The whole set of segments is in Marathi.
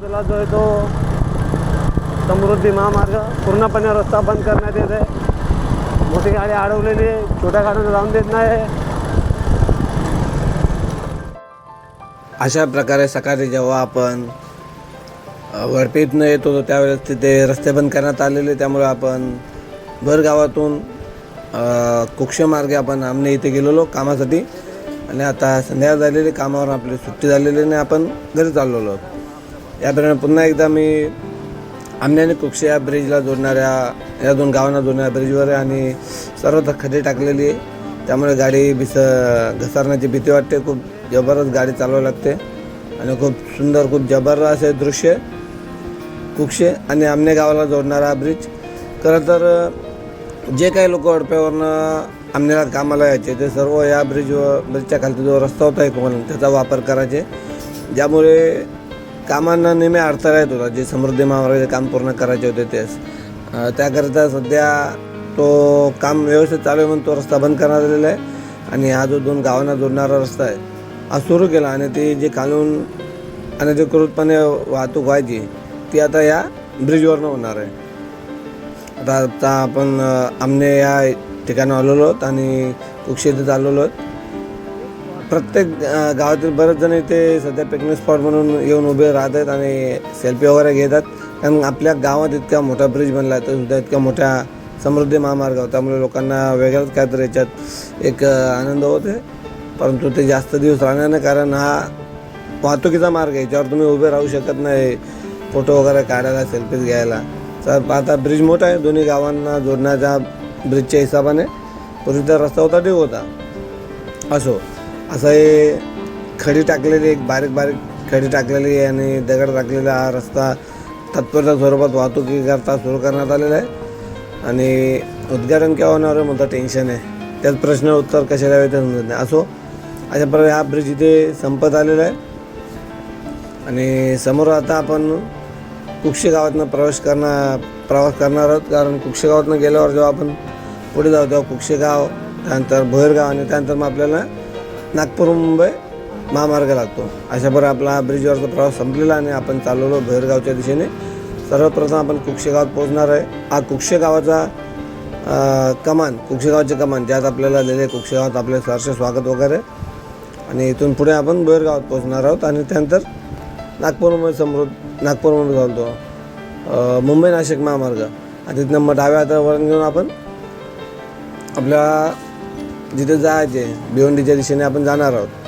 बाजूला जो आहे तो समृद्धी महामार्ग पूर्णपणे रस्ता बंद करण्यात येत आहे. मोठी गाडी अडवलेली आहे छोट्या गाड्यांना जाऊन देत नाही अशा प्रकारे सकाळी जेव्हा आपण अ, वडपेतनं येत होतो त्यावेळेस तिथे रस्ते बंद करण्यात आलेले त्यामुळे आपण भर गावातून कुक्षमार्गे आपण आमने इथे गेलेलो कामासाठी. आणि आता संध्याकाळ झालेली कामावर आपली सुट्टी झालेली आणि आपण घरी चाललेलो आहोत. याप्रमाणे पुन्हा एकदा मी आमने आणि कुक्ष या ब्रिजला जोडणाऱ्या या दोन गावांना जोडणाऱ्या ब्रिजवर आहे आणि सर्वत्र खड्डे टाकलेली आहे. त्यामुळे गाडी भिस घसरण्याची भीती वाटते. खूप जबरदस्त गाडी चालवावी लागते. आणि खूप सुंदर खूप जबरदस्त असे दृश्य कुक्षे आणि आमने गावाला जोडणारा हा ब्रिज खरं तर जे काही लोक अडप्यावरनं आमनेला कामाला यायचे ते सर्व या ब्रिजवर ब्रिजच्या खालचा जो रस्ता होता एक म्हणून त्याचा वापर करायचे. ज्यामुळे कामांना नेहमी अडथळा येत होता. जे समृद्धी महामार्गाचे काम पूर्ण करायचे होते तेच. त्याकरिता सध्या तो काम व्यवस्थित चालू आहे म्हणून तो रस्ता बंद करण्यात आलेला आहे. आणि हा जो दोन गावांना जोडणारा रस्ता आहे हा सुरू केला आणि ती जी कानून अनधिकृतपणे वाहतूक व्हायची ती आता या ब्रिजवरनं होणार आहे. आता आता आपण आमने या ठिकाणी आलेलो आहोत आणि कुक्षेत आलेलो आहोत. प्रत्येक गावातील बरेच जण इथे सध्या पिकनिक स्पॉट म्हणून येऊन उभे राहत आहेत आणि सेल्फी वगैरे घेतात. कारण आपल्या गावात इतका मोठा ब्रिज बनला आहे तर सुद्धा इतक्या मोठ्या समृद्धी महामार्ग होता. त्यामुळे लोकांना वेगळाच काहीतरी याच्यात एक आनंद होते परंतु ते जास्त दिवस राहणार नाही कारण हा वाहतुकीचा मार्ग आहे. याच्यावर तुम्ही उभे राहू शकत नाही फोटो वगैरे काढायला सेल्फीज घ्यायला. तर आता ब्रिज मोठा आहे. दोन्ही गावांना जोडण्याच्या ब्रिजच्या हिशोबाने. पूर्वी तर रस्ता होता ठीक होता. असो. असं हे खडी टाकलेली एक बारीक बारीक खडी टाकलेली आहे आणि दगड टाकलेला हा रस्ता तात्पुरत्या स्वरूपात वाहतुकीकरता सुरू करण्यात आलेला आहे. आणि उद्घाटन केव्हा होणार आहे? मोठं टेन्शन आहे. त्यात प्रश्न उत्तर कशा द्यावे ते समजत नाही. असो अशा प्रकारे हा ब्रिज इथे संपत आलेला आहे. आणि समोर आता आपण कुक्षी गावातनं प्रवेश करणार प्रवास करणार आहोत. कारण कुक्षी गावातनं गेल्यावर जेव्हा आपण पुढे जाऊ तेव्हा कुक्षे गाव त्यानंतर भोयरगाव आणि त्यानंतर मग आपल्याला नागपूर मुंबई महामार्ग लागतो. अशा प्रकारे आपला ब्रिजवरचा प्रवास संपलेला आणि आपण चालवलो भैरगावच्या दिशेने. सर्वप्रथम आपण कुक्षे गावात पोहोचणार आहे. हा कुक्षे गावाचा कमान कुक्षे गावाचे कमान ज्यात आपल्याला दिले कुक्षे गावात आपले सहर्ष स्वागत वगैरे. आणि इथून पुढे आपण भैरगावात पोहोचणार आहोत आणि त्यानंतर नागपूर मुंबई समृद्ध नागपूर मुंबई चालतो मुंबई नाशिक महामार्ग. आणि तिथनं मग डाव्या हातावर वळण घेऊन आपण आपल्या जिथे जायचे भिवंडीच्या दिशेने आपण जाणार आहोत.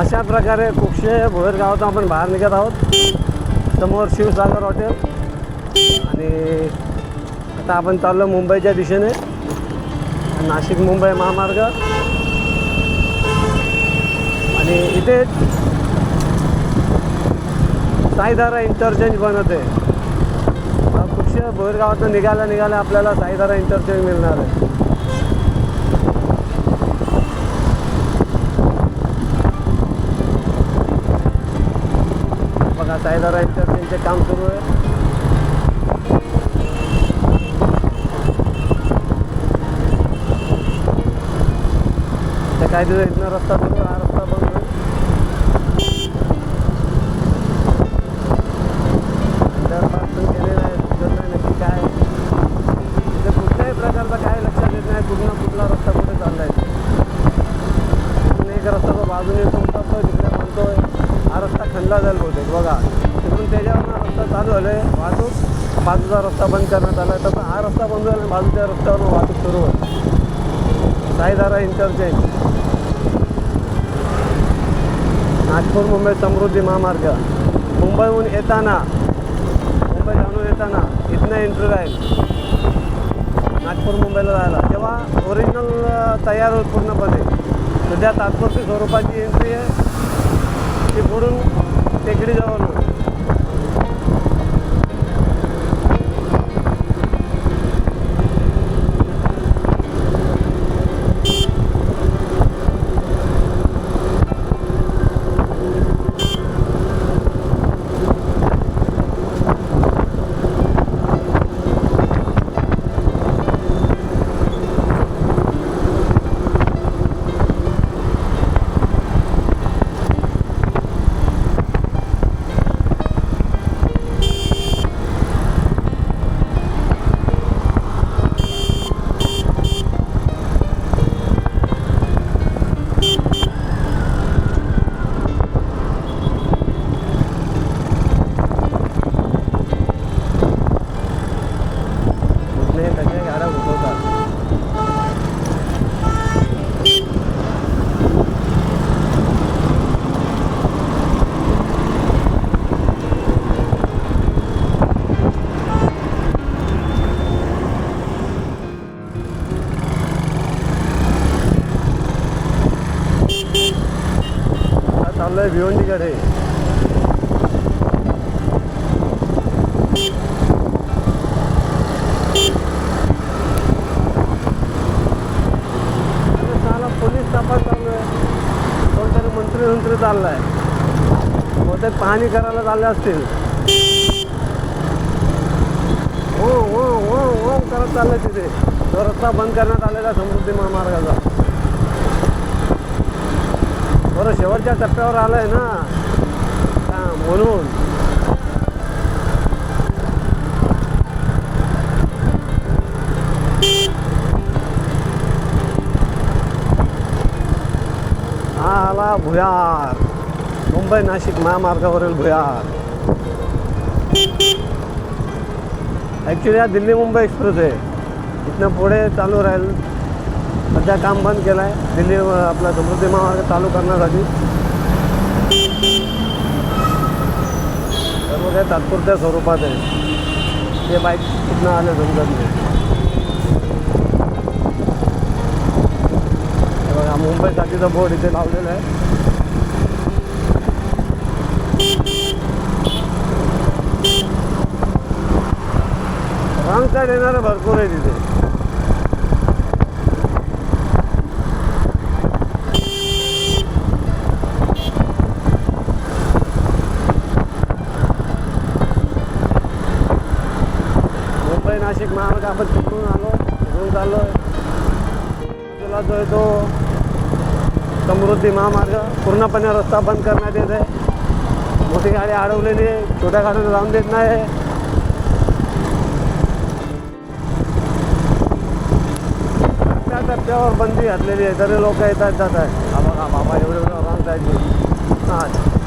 अशा प्रकारे कुक्षे भोयर गावातून आपण बाहेर निघत आहोत. समोर शिवसागर हॉटेल आणि आता आपण चाललो मुंबईच्या दिशेने. नाशिक मुंबई महामार्ग. आणि इथे साईधारा इंटरचेंज बनत आहे कुक्षे भोयर गावातून निघायला निघायला आपल्याला साईधारा इंटरचेंज मिळणार आहे. बघा तर त्यांचे काम सुरू आहे. ते काही दिवस रस्ता सुरू आहे, हा रस्ता बंद होईल अंडरपास पण केलेला आहे दिसत नाही नक्की काय तिथे कुठल्याही प्रकारचा काय लक्षात येत नाही कुठे साईडला जाईल बहुतेक बघा तिकडून त्याच्यावर रस्ता चालू झाले वाहतूक. बाजूचा रस्ता बंद करण्यात आला तर हा रस्ता बंद झाला बाजूच्या रस्त्यावर वाहतूक सुरू होईल. साईदारा इंटरचेंज नागपूर मुंबई समृद्धी महामार्ग. मुंबईहून येताना मुंबई जाणून येताना इथनं एंट्री राहील. नागपूर मुंबईला जायला. तेव्हा ओरिजिनल तयार होईल पूर्णपणे. सध्या तात्पुरती स्वरूपाची एंट्री आहे. ती पुढून टेकडीजवळ आता चाललोय भिवंडीकडे पोलीस तपास चालू आहे. कोणतरी मंत्री मंत्री चाललाय. बहुतेक पाहणी करायला चालले असतील. हो हो हो हो करत चाललंय तिथे. तो रस्ता बंद करण्यात आलेला समृद्धी महामार्गाचा. बरं शेवटच्या टप्प्यावर आलंय ना. म्हणून. हा आला भुयार. मुंबई नाशिक महामार्गावरील भुयार. ॲक्च्युली हा दिल्ली मुंबई एक्सप्रेस आहे इथनं पुढे चालू राहील. सध्या काम बंद केलं आहे दिल्ली आपला समृद्धी महामार्ग चालू करण्यासाठी. सर्व काही तात्पुरत्या स्वरूपात आहे. ते बाईक कुठनं आले समजत नाही. बघा मुंबईसाठीचं बोर्ड इथे लावलेलं आहे. रॉंग साईड येणारं भरपूर आहे तिथे. तुला जो आहे तो समृद्धी महामार्ग पूर्णपणे रस्ता बंद करण्यात येत आहे. मोठी गाडी अडवलेली आहे. छोट्या गाड्यांना जाऊन देत नाही त्या टप्प्यावर बंदी घातलेली आहे. तरी लोक येतात जात आहे हा बघा बाबा एवढे एवढं रॉंग साईडने हां.